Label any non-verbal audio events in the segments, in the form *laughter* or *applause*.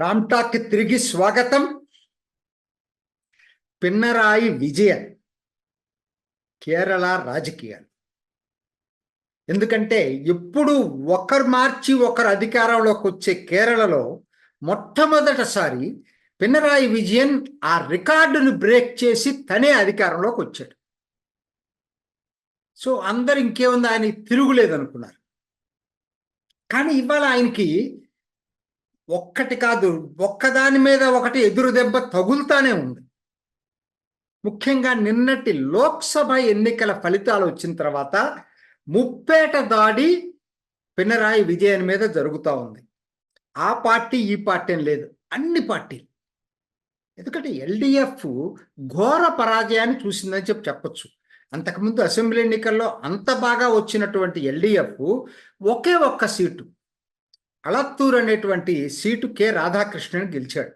రామ్టాక్ తిరిగి స్వాగతం. పిన్నరాయి విజయన్ కేరళ రాజకీయాలు. ఎందుకంటే ఎప్పుడు ఒకరు మార్చి ఒకరు అధికారంలోకి వచ్చే కేరళలో మొట్టమొదటిసారి పినరాయి విజయన్ ఆ రికార్డును బ్రేక్ చేసి తనే అధికారంలోకి వచ్చాడు. సో అందరు ఇంకేముంది ఆయన తిరుగులేదు అనుకున్నారు కానీ ఇవాళ ఆయనకి ఒక్కటి కాదు ఒక్కదాని మీద ఒకటి ఎదురు దెబ్బ తగులుతానే ఉంది. ముఖ్యంగా నిన్నటి లోక్సభ ఎన్నికల ఫలితాలు వచ్చిన తర్వాత ముప్పేట దాడి పినరాయి విజయన్ మీద జరుగుతూ ఉంది. ఆ పార్టీ ఈ పార్టీ అని లేదు. అన్ని పార్టీలు. ఎందుకంటే ఎల్డిఎఫ్ ఘోర పరాజయాన్ని చూసిందని చెప్పి చెప్పచ్చు. అంతకుముందు అసెంబ్లీ ఎన్నికల్లో అంత బాగా వచ్చినటువంటి ఎల్డిఎఫ్ ఒకే ఒక్క సీటు. అలత్తూరు అనేటువంటి సీటు కె రాధాకృష్ణన్ గెలిచాడు.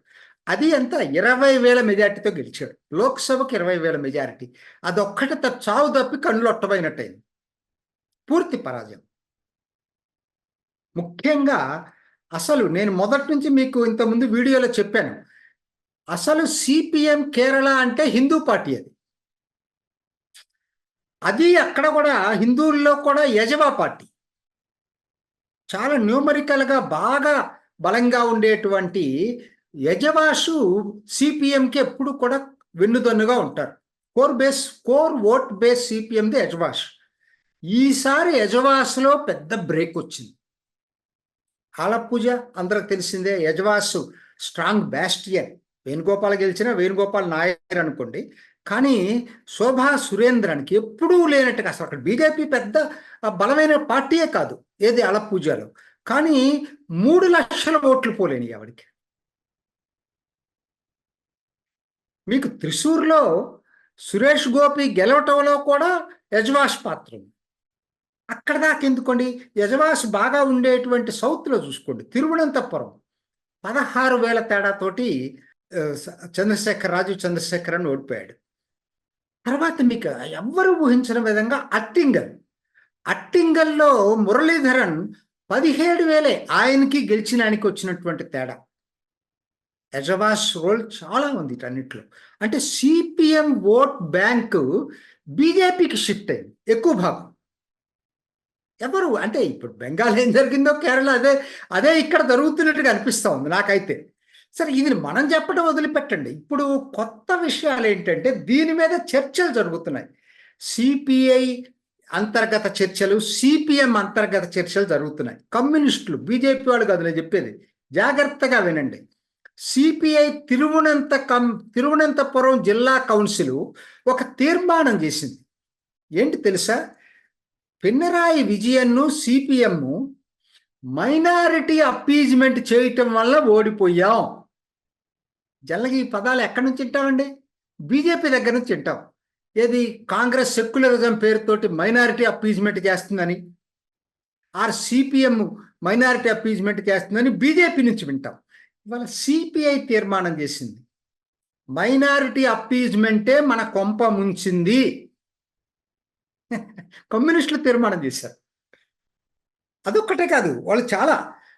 అది ఎంత? ఇరవై వేల మెజార్టీతో గెలిచాడు. లోక్సభకు ఇరవై వేల మెజారిటీ. అదొక్కటి త చావు తప్పి కళ్ళు పూర్తి పరాజయం. ముఖ్యంగా అసలు నేను మొదటి నుంచి మీకు ఇంతకుముందు వీడియోలో చెప్పాను. అసలు సిపిఎం కేరళ అంటే హిందూ పార్టీ అది. అది అక్కడ కూడా హిందువుల్లో కూడా యజవా పార్టీ. చాలా న్యూమరికల్గా బాగా బలంగా ఉండేటువంటి యజవాసు సిపిఎంకి ఎప్పుడు కూడా వెన్నుదన్నుగా ఉంటారు. Core base core vote base సిపిఎంది యజవాష్ ఈసారి యజవాస్లో పెద్ద బ్రేక్ వచ్చింది. ఆలపూజ అందరికి తెలిసిందే యజవాసు స్ట్రాంగ్ బ్యాస్టియన్ వేణుగోపాల్ గెలిచిన వేణుగోపాల్ నాయర్ అనుకోండి. కానీ శోభా సురేంద్రానికి ఎప్పుడూ లేనట్టుగా అసలు అక్కడ బీజేపీ పెద్ద బలమైన పార్టీయే కాదు ఏది అలపూజలో కానీ మూడు లక్షల ఓట్లు పోలేని ఆవిడికి. మీకు త్రిశూర్లో సురేష్ గోపి గెలవటంలో కూడా యజవాష్ పాత్ర ఉంది. అక్కడ దాకా ఎందుకోండి? యజవాస్ బాగా ఉండేటువంటి సౌత్లో చూసుకోండి తిరువనంతపురం. పదహారు వేల తేడాతోటి చంద్రశేఖర్ రాజు చంద్రశేఖర్ అని ఓడిపోయాడు. తర్వాత మీకు ఎవ్వరు ఊహించిన విధంగా అట్టింగల్. అట్టింగల్లో మురళీధరన్ పదిహేడు వేలే ఆయనకి గెలిచినానికి వచ్చినటువంటి తేడా. యజవాస్ రోల్ చాలా ఉంది అన్నిట్లో అంటే సిపిఎం ఓట్ బ్యాంకు బీజేపీకి షిఫ్ట్ అయింది ఎక్కువ భాగం. ఎవరు అంటే ఇప్పుడు బెంగాల్ ఏం జరిగిందో కేరళ అదే అదే ఇక్కడ జరుగుతున్నట్టుగా అనిపిస్తూ ఉంది నాకైతే. సరే ఇది మనం చెప్పడం వదిలిపెట్టండి. ఇప్పుడు కొత్త విషయాలు ఏంటంటే దీని మీద చర్చలు జరుగుతున్నాయి. సిపిఐ అంతర్గత చర్చలు సిపిఎం అంతర్గత చర్చలు జరుగుతున్నాయి. కమ్యూనిస్టులు బీజేపీ వాళ్ళు కాదు నేను చెప్పేది. జాగ్రత్తగా వినండి. సిపిఐ తిరువనంత కం తిరువనంతపురం జిల్లా కౌన్సిల్ ఒక తీర్మానం చేసింది. ఏంటి తెలుసా? పిన్నరాయి విజయన్ను సిపిఎం మైనారిటీ అప్పీజ్మెంట్ చేయటం వల్ల ఓడిపోయాం. జల్లగి ఈ పదాలు ఎక్కడి నుంచి వింటామండి బీజేపీ దగ్గర నుంచి వింటాం ఏది కాంగ్రెస్ సెక్యులరిజం పేరుతోటి మైనారిటీ అప్పీజ్మెంట్ చేస్తుందని ఆర్ సిపిఎం మైనారిటీ అప్పీజ్మెంట్ చేస్తుందని బీజేపీ నుంచి వింటాం. ఇవాళ సిపిఐ తీర్మానం చేసింది. మైనారిటీ అప్పీజ్మెంటే మన కొంప ముంచింది. *laughs* కమ్యూనిస్టులు తీర్మానం చేశారు. అదొక్కటే కాదు వాళ్ళు చాలా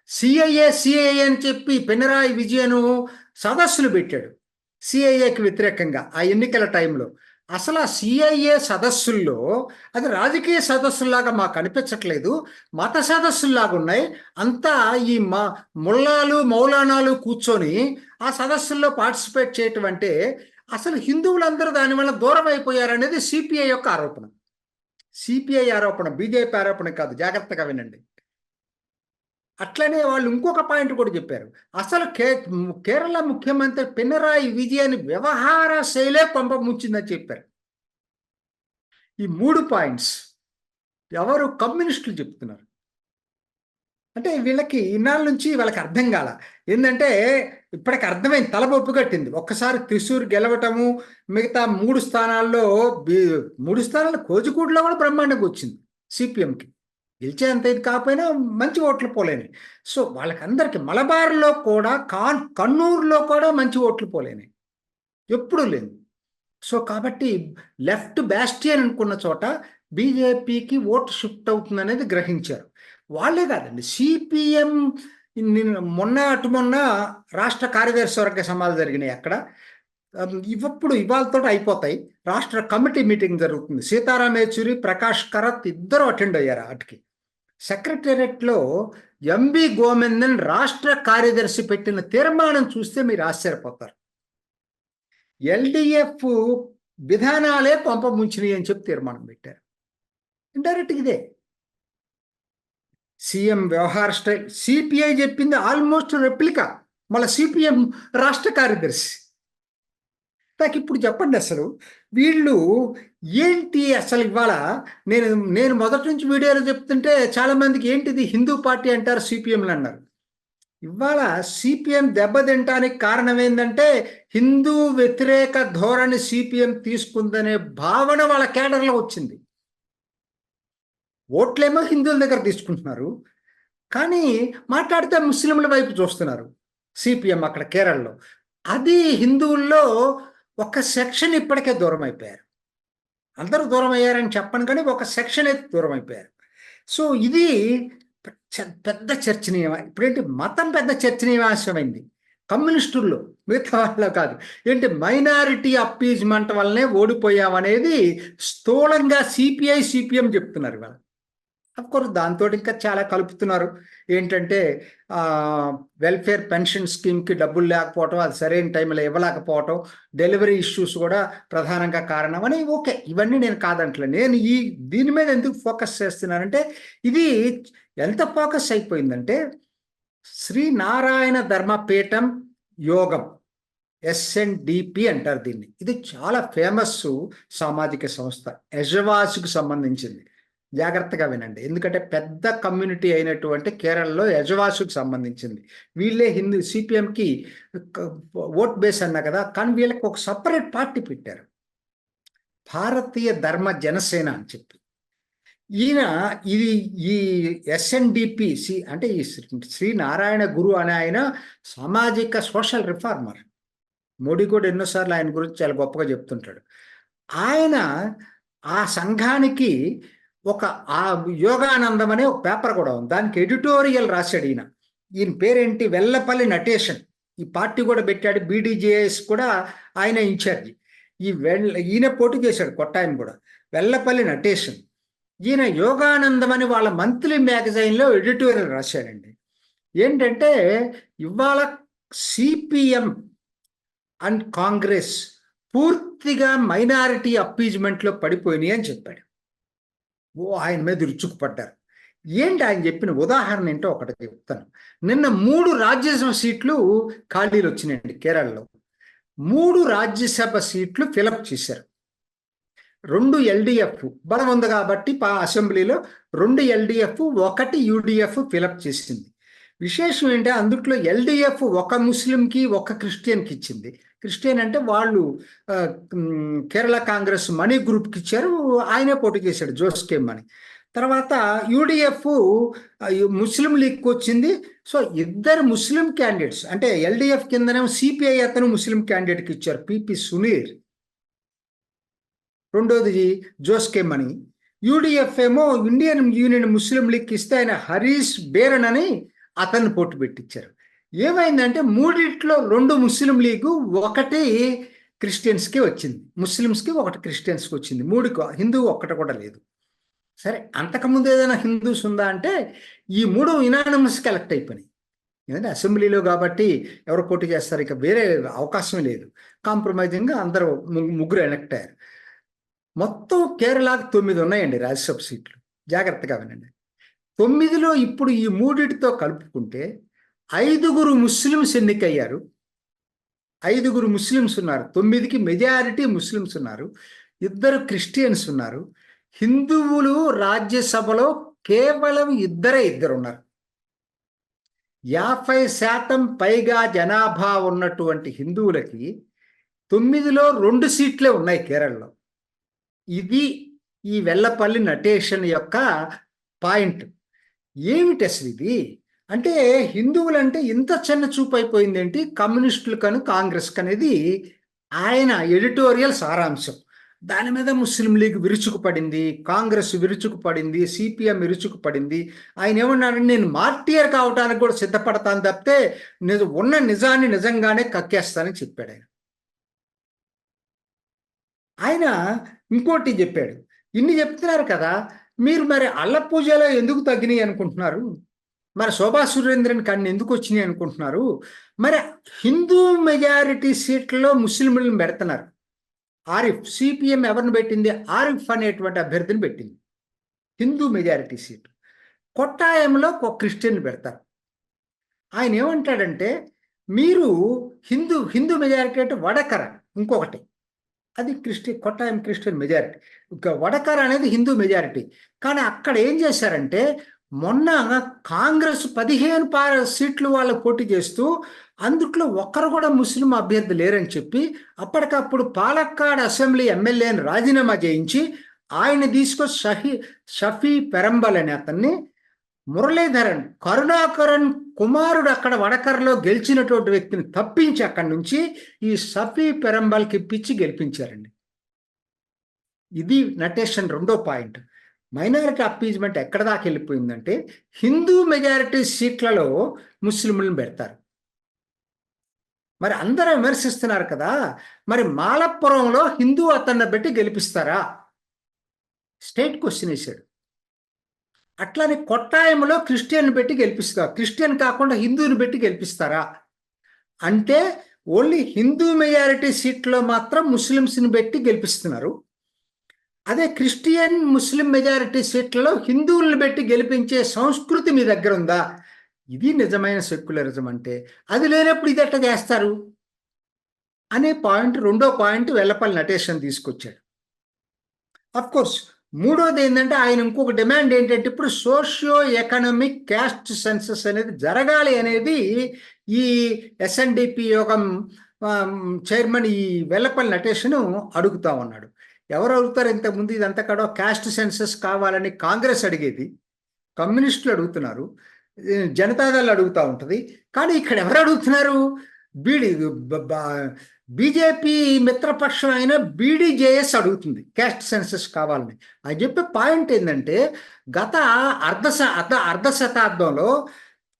సిఐఏ సిఐఏ అని చెప్పి పినరాయి విజయను సదస్సులు పెట్టాడు. సిఐఏకి వ్యతిరేకంగా ఆ ఎన్నికల టైంలో. అసలు ఆ సిఐఏ సదస్సుల్లో అది రాజకీయ సదస్సుల్లాగా మాకు అనిపించట్లేదు. మత సదస్సుల్లాగా ఉన్నాయి. అంతా ఈ మా ముల్లాలు మౌలానాలు కూర్చొని ఆ సదస్సుల్లో పార్టిసిపేట్ చేయటం అంటే అసలు హిందువులందరూ దానివల్ల దూరం అయిపోయారనేది సిపిఐ యొక్క ఆరోపణ. సిపిఐ ఆరోపణ బీజేపీ ఆరోపణ కాదు. జాగ్రత్తగా వినండి. అట్లనే వాళ్ళు ఇంకొక పాయింట్ కూడా చెప్పారు. అసలు కే కేరళ ముఖ్యమంత్రి పినరాయి విజయన్ వ్యవహార శైలే పంపముచ్చిందని చెప్పారు. ఈ మూడు పాయింట్స్ ఎవరు కమ్యూనిస్టులు చెప్తున్నారు? అంటే వీళ్ళకి ఇన్నాళ్ళ నుంచి వాళ్ళకి అర్థం కాల. ఏంటంటే ఇప్పటికి అర్థమైంది తలబొప్పు కట్టింది. ఒక్కసారి త్రిశూర్ గెలవటము మిగతా మూడు స్థానాల్లో మూడు స్థానాల్లో కోజికూడలో కూడా బ్రహ్మాండంగా వచ్చింది సిపిఎంకి. గెలిచేంత ఇది కాకపోయినా మంచి ఓట్లు పోలేని. సో వాళ్ళకందరికీ మలబార్లో కూడా కాన్ కన్నూరులో కూడా మంచి ఓట్లు పోలేని. ఎప్పుడూ లేదు సో కాబట్టి లెఫ్ట్ బ్యాస్టియన్ అనుకున్న చోట బీజేపీకి ఓటు షిఫ్ట్ అవుతుంది అనేది గ్రహించారు. వాళ్ళే కాదండి సిపిఎం మొన్న అటు మొన్న రాష్ట్ర కార్యదర్శి వర్గ సమాలు జరిగినాయి అక్కడ. అమ్, ఇవప్పుడు ఇవాళతో అయిపోతాయి. రాష్ట్ర కమిటీ మీటింగ్ జరుగుతుంది. సీతారాం యేచూరి ప్రకాష్ కరత్ ఇద్దరు అటెండ్ అయ్యారు వాటికి సెక్రటేరియట్లో ఎంబి గోవిందన్ రాష్ట్ర కార్యదర్శి పెట్టిన తీర్మానం చూస్తే మీరు ఆశ్చర్యపోతారు. ఎల్డిఎఫ్ విధానాలే పంప ముంచినాయి అని చెప్పి తీర్మానం పెట్టారు. ఇండైరెక్ట్ ఇదే. సీఎం వ్యవహార స్టైల్ సిపిఐ చెప్పింది ఆల్మోస్ట్ రెప్లికా మళ్ళీ సిపిఎం రాష్ట్ర కార్యదర్శి. నాకు ఇప్పుడు చెప్పండి అసలు. వీళ్ళు ఏంటి అసలు ఇవాళ? నేను నేను మొదటి నుంచి వీడియోలో చెప్తుంటే చాలామందికి ఏంటిది హిందూ పార్టీ అంటారు సిపిఎంలు అన్నారు. ఇవాళ సిపిఎం దెబ్బతింటానికి కారణం ఏంటంటే హిందూ వ్యతిరేక ధోరణి సిపిఎం తీసుకుందనే భావన వాళ్ళ కేడర్లో వచ్చింది. ఓట్లేమో హిందువుల దగ్గర తీసుకుంటున్నారు. కానీ మాట్లాడితే ముస్లింల వైపు చూస్తున్నారు సిపిఎం అక్కడ కేరళలో. అది హిందువుల్లో ఒక సెక్షన్ ఇప్పటికే దూరం అయిపోయారు అందరూ దూరం అయ్యారని చెప్పను కానీ ఒక సెక్షన్ అయితే దూరం అయిపోయారు సో ఇది పెద్ద చర్చనీయ ఇప్పుడేంటి మతం పెద్ద చర్చనీయాంశమైంది. కమ్యూనిస్టుల్లో మిగతా వాళ్ళలో కాదు. ఏంటి మైనారిటీ అప్పీజ్మెంట్ వల్లనే ఓడిపోయామనేది స్థూలంగా సిపిఐ సిపిఎం చెప్తున్నారు వాళ్ళు కోర్స్ దాంతో ఇంకా చాలా కలుపుతున్నారు. ఏంటంటే వెల్ఫేర్ పెన్షన్ స్కీమ్కి డబ్బులు లేకపోవటం అది సరైన టైంలో ఇవ్వలేకపోవటం డెలివరీ ఇష్యూస్ కూడా ప్రధానంగా కారణం అని ఓకే ఇవన్నీ నేను కాదంటలే. నేను ఈ దీని మీద ఎందుకు ఫోకస్ చేస్తున్నానంటే ఇది ఎంత ఫోకస్ అయిపోయిందంటే శ్రీ నారాయణ ధర్మపీఠం యోగం ఎస్ఎన్డిపి అంటారు దీన్ని. ఇది చాలా ఫేమస్ సామాజిక సంస్థ యజవాసుకు సంబంధించింది. జాగ్రత్తగా వినండి. ఎందుకంటే పెద్ద కమ్యూనిటీ అయినటువంటి కేరళలో యజవాసుకు సంబంధించింది. వీళ్ళే హిందూ సిపిఎంకి ఓట్ బేస్ అన్నా కదా కానీ వీళ్ళకి ఒక సపరేట్ పార్టీ పెట్టారు. భారతీయ ధర్మ జనసేన అని చెప్పి. ఈయన ఇది ఈ ఎస్ఎన్డిపి సి అంటే ఈ శ్రీ- శ్రీ నారాయణ గురు అనే ఆయన సామాజిక సోషల్ రిఫార్మర్. మోడీ కూడా ఎన్నోసార్లు ఆయన గురించి చాలా గొప్పగా చెప్తుంటాడు. ఆయన ఆ సంఘానికి ఒక ఆ యోగానందం అనే ఒక పేపర్ కూడా ఉంది. దానికి ఎడిటోరియల్ రాశాడు ఈయన. ఈయన పేరేంటి? వెల్లపల్లి నటేషన్. ఈ పార్టీ కూడా పెట్టాడు. బీడీజేఎస్ కూడా ఆయన ఇన్ఛార్జి. ఈ వెల్ ఈయన పోటీ చేశాడు కొట్టాయన కూడా. వెల్లపల్లి నటేషన్. ఈయన యోగానందం అని వాళ్ళ మంత్లీ మ్యాగజైన్లో ఎడిటోరియల్ రాశాడండి. ఏంటంటే ఇవాళ సిపిఎం అండ్ కాంగ్రెస్ పూర్తిగా మైనారిటీ అప్పీజ్మెంట్లో పడిపోయినాయి అని చెప్పాడు. ఓ ఆయన మీద రుచుకుపడ్డారు ఏంటి ఆయన చెప్పిన ఉదాహరణ ఏంటో ఒకటి చెప్తాను. నిన్న మూడు రాజ్యసభ సీట్లు ఖాళీలు వచ్చినాయండి కేరళలో. మూడు రాజ్యసభ సీట్లు ఫిలప్ చేశారు. రెండు ఎల్డిఎఫ్ బలం ఉంది కాబట్టి పా అసెంబ్లీలో రెండు ఎల్డిఎఫ్ ఒకటి యూడిఎఫ్ ఫిలప్ చేసింది. విశేషం ఏంటంటే అందుట్లో ఎల్డిఎఫ్ ఒక ముస్లింకి ఒక క్రిస్టియన్కి ఇచ్చింది. క్రిస్టియన్ అంటే వాళ్ళు కేరళ కాంగ్రెస్ మనీ గ్రూప్కి ఇచ్చారు ఆయనే పోటీ చేశాడు జోస్కేమ్ అని తర్వాత యూడిఎఫ్ ముస్లిం లీగ్కి వచ్చింది. సో ఇద్దరు ముస్లిం క్యాండిడేట్స్ అంటే ఎల్డిఎఫ్ కిందనేమో సిపిఐ అతను ముస్లిం క్యాండిడేట్కి ఇచ్చారు పిపి సునీర్ రెండోది జోస్కేమ్ అని యూడిఎఫ్ ఏమో ఇండియన్ యూనియన్ ముస్లిం లీగ్కి ఇస్తే ఆయన హరీష్ బేరన్ అని అతన్ని పోటీ పెట్టించారు ఏమైందంటే మూడిట్లో రెండు ముస్లిం లీగు ఒకటి క్రిస్టియన్స్కి వచ్చింది. ముస్లిమ్స్కి ఒకటి క్రిస్టియన్స్కి వచ్చింది. మూడుకు హిందూ ఒక్కటి కూడా లేదు. సరే అంతకుముందు ఏదైనా హిందూస్ ఉందా అంటే ఈ మూడు ఇనానమస్ కలెక్ట్ అయిపోయినాయి. ఎందుకంటే అసెంబ్లీలో కాబట్టి ఎవరు పోటీ చేస్తారు? ఇక వేరే అవకాశం లేదు. కాంప్రమైజింగ్గా అందరూ ముగ్గురు ఎలక్ట్ అయ్యారు. మొత్తం కేరళకు తొమ్మిది ఉన్నాయండి రాజ్యసభ సీట్లు. జాగ్రత్తగా వినండి. తొమ్మిదిలో ఇప్పుడు ఈ మూడిటితో కలుపుకుంటే ఐదుగురు ముస్లిమ్స్ ఎన్నికయ్యారు. ఐదుగురు ముస్లిమ్స్ ఉన్నారు. తొమ్మిదికి మెజారిటీ ముస్లిమ్స్ ఉన్నారు. ఇద్దరు క్రిస్టియన్స్ ఉన్నారు. హిందువులు రాజ్యసభలో కేవలం ఇద్దరే ఇద్దరు ఉన్నారు యాభై శాతం పైగా జనాభా ఉన్నటువంటి హిందువులకి తొమ్మిదిలో రెండు సీట్లే ఉన్నాయి కేరళలో. ఇది ఈ వెల్లపల్లి నటేషన్ యొక్క పాయింట్. ఏమిటి అసలు ఇది? అంటే హిందువులంటే ఇంత చిన్న చూపు అయిపోయింది ఏంటి కమ్యూనిస్టులు కను కాంగ్రెస్ అనేది ఆయన ఎడిటోరియల్ సారాంశం. దాని మీద ముస్లిం లీగ్ విరుచుకుపడింది కాంగ్రెస్ విరుచుకుపడింది సిపిఎం విరుచుకుపడింది. ఆయన ఏమన్నాడంటే నేను మార్టియర్ కావడానికి కూడా సిద్ధపడతాను తప్పితే నిజ ఉన్న నిజాన్ని నిజంగానే కక్కేస్తానని చెప్పాడు ఆయన. ఆయన ఇంకోటి చెప్పాడు. ఇన్ని చెప్తున్నారు కదా మీరు మరి అల్ల పూజలో ఎందుకు తగ్గినాయి అనుకుంటున్నారు? మరి శోభా సురేంద్రన్ కన్ను ఎందుకు వచ్చినాయి అనుకుంటున్నారు? మరి హిందూ మెజారిటీ సీట్లలో ముస్లింలను పెడుతున్నారు. ఆరిఫ్ సిపిఎం ఎవరిని పెట్టింది? ఆరిఫ్ అనేటువంటి అభ్యర్థిని పెట్టింది. Hindu majority seat. కొట్టాయంలో ఒక క్రిస్టియన్ పెడతారు. ఆయన ఏమంటాడంటే మీరు హిందూ హిందూ మెజారిటీ అంటే వడకర ఇంకొకటి. అది క్రిస్టియన్ కొట్టాయం క్రిస్టియన్ మెజారిటీ ఇంకా వడకర అనేది హిందూ మెజారిటీ కానీ అక్కడ ఏం చేశారంటే మొన్న కాంగ్రెస్ పదిహేను పార సీట్లు వాళ్ళు పోటీ చేస్తూ అందుట్లో ఒక్కరు కూడా ముస్లిం అభ్యర్థి లేరని చెప్పి అప్పటికప్పుడు పాలక్కాడ్ అసెంబ్లీ ఎమ్మెల్యేని రాజీనామా చేయించి ఆయన తీసుకొచ్చి షహీ షఫీ పెరంబల్ అనే అతన్ని మురళీధరన్ కరుణాకరన్ కుమారుడు అక్కడ వడకరలో గెలిచినటువంటి వ్యక్తిని తప్పించి అక్కడి నుంచి ఈ సఫీ పెరంబల్కి ఇప్పించి గెలిపించారండి. ఇది నటేషన్ రెండో పాయింట్. మైనారిటీ అప్పీజ్మెంట్ ఎక్కడ దాకా వెళ్ళిపోయిందంటే హిందూ మెజారిటీ సీట్లలో ముస్లింలను పెడతారు. మరి అందరూ విమర్శిస్తున్నారు కదా మరి మాలపురంలో హిందూ అతన్ని పెట్టి గెలిపిస్తారా? స్టేట్ క్వశ్చన్ వేశాడు. అట్లానే కొట్టాయంలో క్రిస్టియన్ పెట్టి గెలిపిస్తారు క్రిస్టియన్ కాకుండా హిందూని పెట్టి గెలిపిస్తారా? అంటే ఓన్లీ హిందూ మెజారిటీ సీట్లో మాత్రం ముస్లిమ్స్ని పెట్టి గెలిపిస్తున్నారు. అదే క్రిస్టియన్ ముస్లిం మెజారిటీ సీట్లలో హిందువులను పెట్టి గెలిపించే సంస్కృతి మీ దగ్గర ఉందా? ఇది నిజమైన సెక్యులరిజం అంటే. అది లేనప్పుడు ఇది ఎట్లా చేస్తారు? అనే పాయింట్ రెండో పాయింట్ వెల్లపల్లి నటేషన్ తీసుకొచ్చాడు. అఫ్ కోర్స్ మూడోది ఏంటంటే ఆయన ఇంకొక డిమాండ్ ఏంటంటే ఇప్పుడు సోషియో ఎకనామిక్ క్యాస్ట్ సెన్సస్ అనేది జరగాలి అనేది ఈ ఎస్ఎన్డిపి యోగం చైర్మన్ ఈ వెల్లపల్లి నటేషను అడుగుతా ఉన్నాడు. ఎవరు అడుగుతారు? ఇంతకుముందు ఇదంతా కూడా క్యాస్ట్ సెన్సస్ కావాలని కాంగ్రెస్ అడిగేది. కమ్యూనిస్టులు అడుగుతున్నారు. జనతాదళ్ అడుగుతూ ఉంటుంది. కానీ ఇక్కడ ఎవరు అడుగుతున్నారు? బీడీ బీజేపీ మిత్రపక్షం అయిన బీడీజేఎస్ అడుగుతుంది క్యాస్ట్ సెన్సస్ కావాలని. అని చెప్పే పాయింట్ ఏంటంటే గత అర్ధ అర్ధ అర్ధ శతాబ్దంలో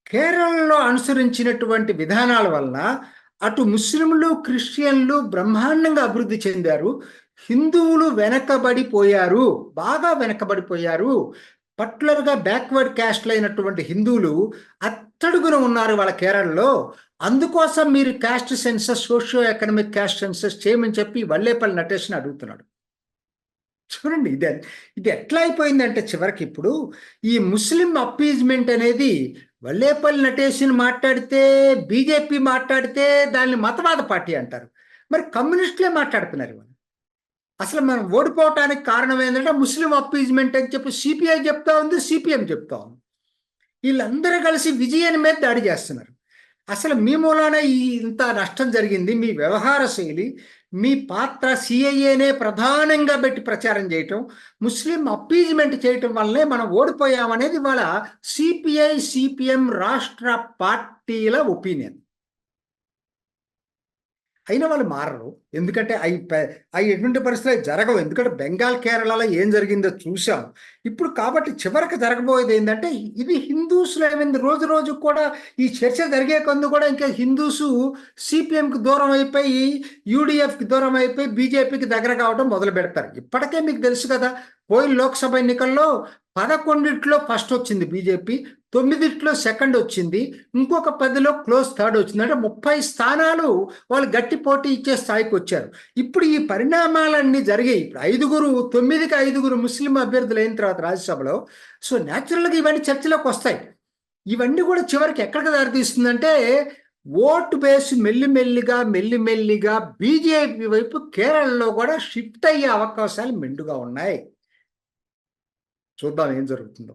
కేరళలో అనుసరించినటువంటి విధానాల వలన అటు ముస్లింలు క్రిస్టియన్లు బ్రహ్మాండంగా అభివృద్ధి చెందారు. హిందువులు వెనకబడిపోయారు బాగా వెనకబడిపోయారు. పర్టికులర్గా బ్యాక్వర్డ్ క్యాస్ట్లు అయినటువంటి హిందువులు అట్టడుగున ఉన్నారు వాళ్ళ కేరళలో. అందుకోసం మీరు caste census socio economic caste census చేయమని చెప్పి వల్లేపల్లి నటేషన్ అడుగుతున్నాడు. చూడండి ఇది ఇది ఎట్లా అయిపోయిందంటే చివరికి ఇప్పుడు ఈ ముస్లిం అప్పీజ్మెంట్ అనేది వల్లేపల్లి నటేషన్ మాట్లాడితే బీజేపీ మాట్లాడితే దాన్ని మతవాద పార్టీ అంటారు. మరి కమ్యూనిస్టులే మాట్లాడుతున్నారు ఇవాళ. అసలు మనం ఓడిపోవటానికి కారణం ఏంటంటే ముస్లిం అప్పీజ్మెంట్ అని చెప్పి సిపిఐ చెప్తా ఉంది సిపిఎం చెప్తా ఉంది. వీళ్ళందరూ కలిసి విజయాన్ని మీద దాడి చేస్తున్నారు. అసలు మీ మూలాన ఇంత నష్టం జరిగింది మీ వ్యవహార శైలి మీ పాత్ర సిఐఏనే ప్రధానంగా పెట్టి ప్రచారం చేయటం ముస్లిం అప్పీజ్మెంట్ చేయటం వల్లనే మనం ఓడిపోయామనేది ఇవాళ సిపిఐ సిపిఎం రాష్ట్ర పార్టీల ఒపీనియన్. అయినా వాళ్ళు మారరు. ఎందుకంటే అవి అవి ఎటువంటి పరిస్థితులు జరగవు. ఎందుకంటే బెంగాల్ కేరళలో ఏం జరిగిందో చూసాం ఇప్పుడు కాబట్టి చివరికి జరగబోయేది ఏంటంటే ఇది హిందూస్లో ఏమైంది? రోజు రోజు కూడా ఈ చర్చ జరిగే కొందు కూడా ఇంకా హిందూసు సిపిఎంకి దూరం అయిపోయి యూడిఎఫ్కి దూరం అయిపోయి బీజేపీకి దగ్గర కావడం మొదలు పెడతారు. ఇప్పటికే మీకు తెలుసు కదా పోయిన లోక్సభ ఎన్నికల్లో పదకొండిట్లో ఫస్ట్ వచ్చింది బీజేపీ. తొమ్మిదిట్లో సెకండ్ వచ్చింది ఇంకొక పదిలో క్లోజ్ థర్డ్ వచ్చింది. అంటే ముప్పై స్థానాలు వాళ్ళు గట్టి పోటీ ఇచ్చే స్థాయికి వచ్చారు. ఇప్పుడు ఈ పరిణామాలన్నీ జరిగాయి. ఇప్పుడు ఐదుగురు తొమ్మిదికి ఐదుగురు ముస్లిం అభ్యర్థులు అయిన తర్వాత రాజ్యసభలో సో న్యాచురల్గా ఇవన్నీ చర్చలోకి వస్తాయి. ఇవన్నీ కూడా చివరికి ఎక్కడికి దారితీస్తుందంటే ఓటు బేస్ మెల్లిమెల్లిగా మెల్లిమెల్లిగా బీజేపీ వైపు కేరళలో కూడా షిఫ్ట్ అయ్యే అవకాశాలు మెండుగా ఉన్నాయి. చూద్దాం ఏం జరుగుతుందో.